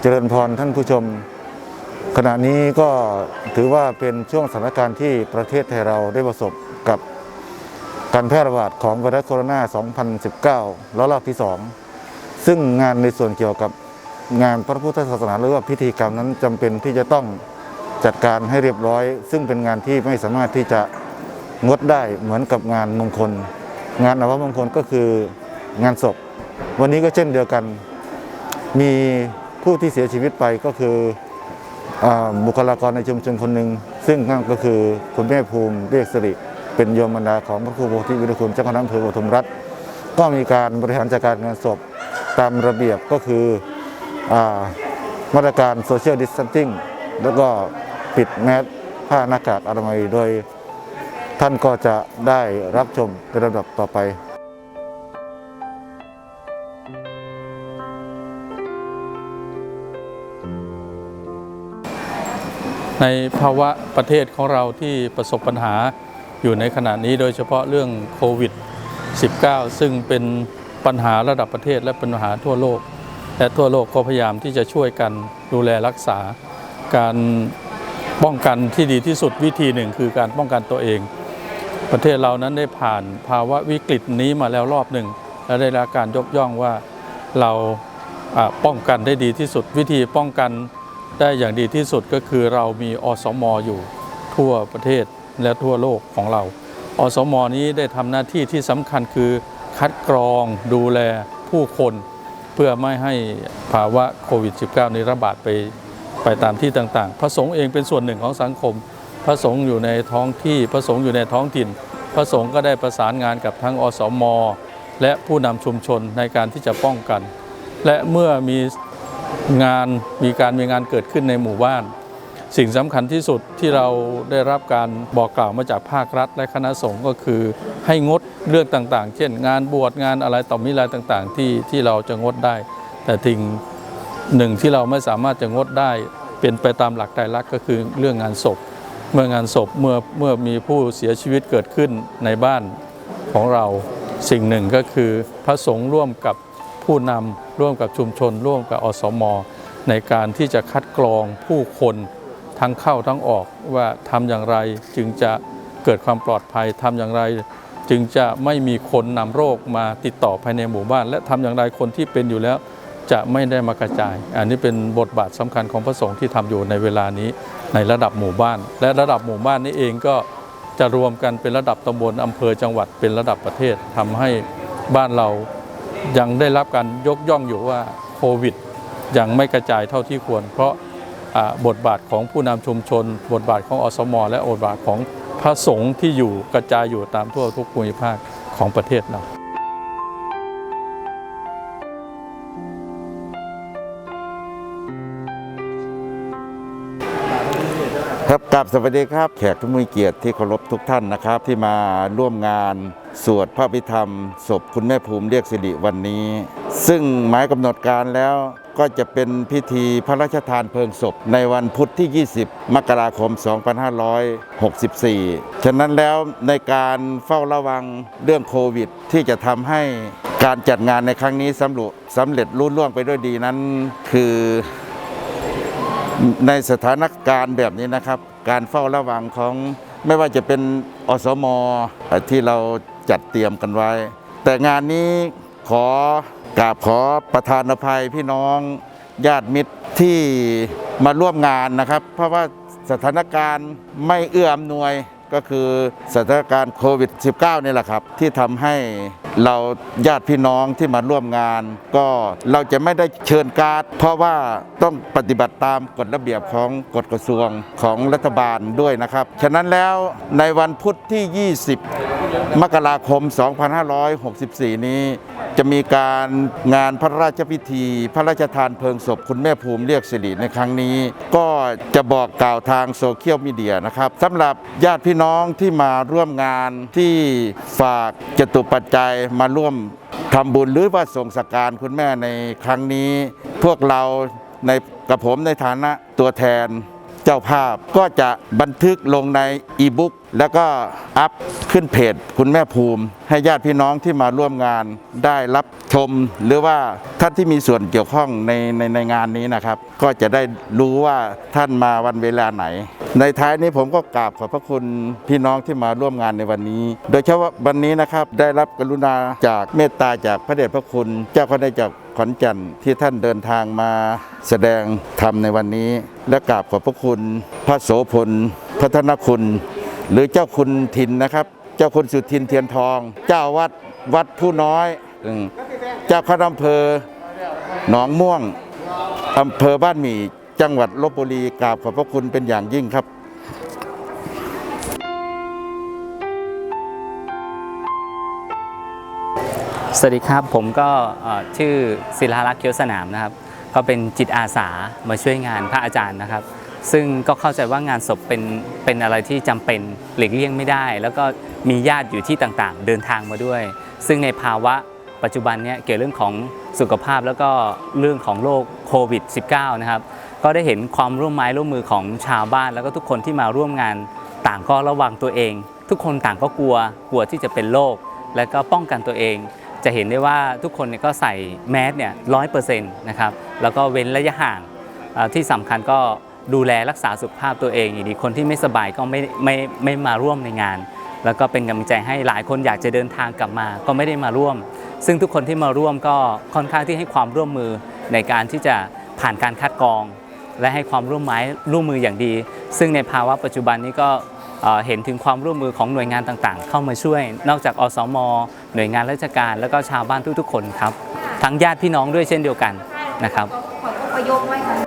เจริญพรท่านผู้ชม ขณะนี้ก็ถือว่าเป็นช่วงสถานการณ์ที่ประเทศไทยเราได้ประสบกับการแพร่ระบาดของไวรัสโคโรนา 2019 แล้วรอบที่ 2 ซึ่งงานในส่วนเกี่ยวกับงานพระพุทธศาสนาหรือว่าพิธีกรรมนั้นจำเป็นที่จะต้องจัดการให้เรียบร้อย ซึ่งเป็นงานที่ไม่สามารถที่จะงดได้เหมือนกับงานมงคล งานอภมงคลก็คืองานศพ วันนี้ก็เช่นเดียวกัน มี ผู้ที่เสียชีวิตไปก็คืออบุคลากรในชุมชนคนหนึ่งซึ่งนั่นก็คือคุณแม่ภูมิเรียกสิริเป็นโยมบรรดาของพระครูโพธิวิรุคุณเจ้าคณะอำเภอปทุมรัฐ ก็มีการบริหารจัดการงานศพตามระเบียบก็คืออมาตรการโซเชียลดิส a ท c ิ n งแล้วก็ปิดแมสผ้าหน้ากากอนามัยโดยท่านก็จะได้รับชมในระดับต่อไป ในภาวะประเทศของเราที่ประสบปัญหาอยู่ในขณะนี้โดยเฉพาะเรื่องโควิด -19 ซึ่งเป็นปัญหาระดับประเทศและปัญหาทั่วโลก และทั่วโลกก็พยายามที่จะช่วยกันดูแลรักษา การป้องกันที่ดีที่สุดวิธีหนึ่งคือการป้องกันตัวเอง ประเทศเรานั้นได้ผ่านภาวะวิกฤตนี้มาแล้วรอบหนึ่ง และได้รับการยกย่องว่าเราป้องกันได้ดีที่สุดวิธีป้องกัน ได้อย่างดีที่สุดก็คือเรามีอสมอยู่ทั่วประเทศและทั่วโลกของเรา อสมนี้ได้ทำหน้าที่ที่สำคัญคือคัดกรองดูแลผู้คนเพื่อไม่ให้ภาวะโควิด -19 นี้ระบาดไปไปตามที่ต่างๆ พระสงฆ์เองเป็นส่วนหนึ่งของสังคม พระสงฆ์อยู่ในท้องที่ พระสงฆ์อยู่ในท้องถิ่น พระสงฆ์ก็ได้ประสานงานกับทั้งอสม และผู้นำชุมชนในการที่จะป้องกัน และเมื่อมี งานมีการมีงานเกิดขึ้นในหมู่บ้าน สิ่งสำคัญที่สุดที่เราได้รับการบอกกล่าวมาจากภาครัฐ และคณะสงฆ์ก็คือ ให้งดเรื่องต่างๆ เช่น งานบวชงานอะไรต่อมิอะไรต่างๆ ที่ที่เราจะงดได้ แต่ทิ้งหนึ่งที่เราไม่สามารถจะงดได้ เป็นไปตามหลักไตรลักก็คือเรื่องงานศพ เมื่องานศพเมื่อเมื่อมีผู้เสียชีวิตเกิดขึ้นในบ้านของเราสิ่งหนึ่งก็คือพระสงฆ์ร่วมกับผู้นำ ร่วมกับชุมชน ร่วมกับอสม ในการที่จะคัดกรองผู้คนทั้งเข้าทั้งออกว่าทำอย่างไรจึงจะเกิดความปลอดภัยทำอย่างไร จึงจะไม่มีคนนำโรคมาติดต่อภายในหมู่บ้าน และทำอย่างไรคนที่เป็นอยู่แล้วจะไม่ได้มากระจาย อันนี้เป็นบทบาทสำคัญของพระสงฆ์ที่ทำอยู่ในเวลานี้ในระดับหมู่บ้าน และระดับหมู่บ้านนี้เองก็จะรวมกันเป็นระดับตำบลอำเภอจังหวัดเป็นระดับประเทศทำให้บ้านเรา ยังได้รับการยกย่องอยู่ว่าโควิด ยังไม่กระจายเท่าที่ควร เพราะบทบาทของผู้นำชุมชน บทบาทของอสม และบทบาทของพระสงฆ์ที่อยู่กระจายอยู่ตามทั่วทุกภูมิภาคของประเทศเราครับกราบสวัสดีครับ แขกผู้มีเกียรติที่เคารพทุกท่านนะครับ ที่มาร่วมงาน สวดพระพิธรรม ศพคุณแม่ภูมิเรียกสิริวันนี้ ซึ่งหมายกำหนดการแล้วก็จะเป็นพิธีพระราชทานเพลิงศพ ในวันพุธที่ 20 มกราคม 2564 ฉะนั้นแล้วในการเฝ้าระวังเรื่องโควิด ที่จะทำให้การจัดงานในครั้งนี้สำเร็จสำเร็จรุ่ล่วงไปด้วยดีนั้น คือในสถานการณ์แบบนี้นะครับ การเฝ้าระวังของ ไม่ว่าจะเป็นอสมอที่เราจัดเตรียมกันไว้ แต่งานนี้ขอกราบขอประธานอภัยพี่น้องญาติมิตรที่มาร่วมงานนะครับ เพราะว่าสถานการณ์ไม่เอื้ออำนวย ก็คือสถานการณ์โควิด -19 นี่แหละครับ ที่ทำให้เราญาติพี่น้องที่มาร่วมงาน ก็เราจะไม่ได้เชิญการ์ด เพราะว่าต้องปฏิบัติตามกฎระเบียบของกฎกระทรวงของรัฐบาลด้วยนะครับ ฉะนั้นแล้วในวันพุธที่ 20 มกราคม 2564 นี้ จะมีการงานพระราชพิธี พระราชทานเพลิงศพคุณแม่ภูมิเรียกสิริในครั้งนี้ ก็จะบอกกล่าวทางโซเชียลมีเดียนะครับสำหรับญาติพี่น้องที่มาร่วมงานที่ฝากจตุปัจจัยมาร่วมทำบุญหรือว่าส่งสการคุณแม่ในครั้งนี้ พวกเราในกับผมในฐานะตัวแทน เจ้าภาพก็จะบันทึกลงในอีบุ๊กแล้วก็อัพขึ้นเพจคุณแม่ภูมิ ให้ญาติพี่น้องที่มาร่วมงานได้รับชม หรือว่าท่านที่มีส่วนเกี่ยวข้องในในในงานนี้นะครับ ก็จะได้รู้ว่าท่านมาวันเวลาไหน ในท้ายนี้ผมก็กราบขอบพระคุณพี่น้องที่มาร่วมงานในวันนี้ โดยเฉพาะวันนี้นะครับได้รับกรุณาจากเมตตาจากพระเดชพระคุณ เจ้าคณะจักร ขอนแก่นที่ท่านเดินทางมาแสดงธรรมในวันนี้ และกราบขอบพระคุณพระโสพลพัฒนคุณ หรือเจ้าคุณทินนะครับ เจ้าคุณสุทินเทียนทอง เจ้าวัดวัดผู้น้อย เจ้าคณะอำเภอหนองม่วงอำเภอบ้านหมี่จังหวัดลบบุรีกราบขอบพระคุณเป็นอย่างยิ่งครับ วัสดีครับ ผมก็ชื่อศิลารักษ์เคียวสนามนะครับ ก็เป็นจิตอาสามาช่วยงานพระอาจารย์นะครับ ซึ่งก็เข้าใจว่างานศพเป็นเป็นอะไรที่จำเป็นหลีกเลี่ยงไม่ได้ แล้วก็มีญาติอยู่ที่ต่างๆ เดินทางมาด้วย ซึ่งในภาวะปัจจุบันเนี้ยเกี่ยวเรื่องของสุขภาพแล้วก็เรื่องของโรคโควิด -19 นะครับ ก็ได้เห็นความร่วมไม้ร่วมมือของชาวบ้าน แล้วก็ทุกคนที่มาร่วมงานต่างก็ระวังตัวเอง ทุกคนต่างก็กลัวกลัวที่จะเป็นโรคและก็ป้องกันตัวเอง จะเห็นได้ว่าทุกคนเนี่ยก็ใส่แมสเนี่ยร้อยเปอร์เซ็นต์นะครับแล้วก็เว้นระยะห่างที่สำคัญก็ดูแลรักษาสุขภาพตัวเองอย่างดีคนที่ไม่สบายก็ไม่ไม่ไม่มาร่วมในงาน แล้วก็เป็นกำลังใจให้หลายคนอยากจะเดินทางกลับมาก็ไม่ได้มาร่วม ซึ่งทุกคนที่มาร่วมก็ค่อนข้างที่ให้ความร่วมมือในการที่จะผ่านการคัดกรอง และให้ความร่วมไม้ร่วมมืออย่างดี ซึ่งในภาวะปัจจุบันนี้ก็ เห็นถึงความร่วมมือของหน่วยงานต่างๆ เข้ามาช่วย นอกจากอสม หน่วยงานราชการ แล้วก็ชาวบ้านทุกๆคนครับ ทั้งญาติพี่น้องด้วยเช่นเดียวกันนะครับ ขอต้อประโยคไว้ค่ะ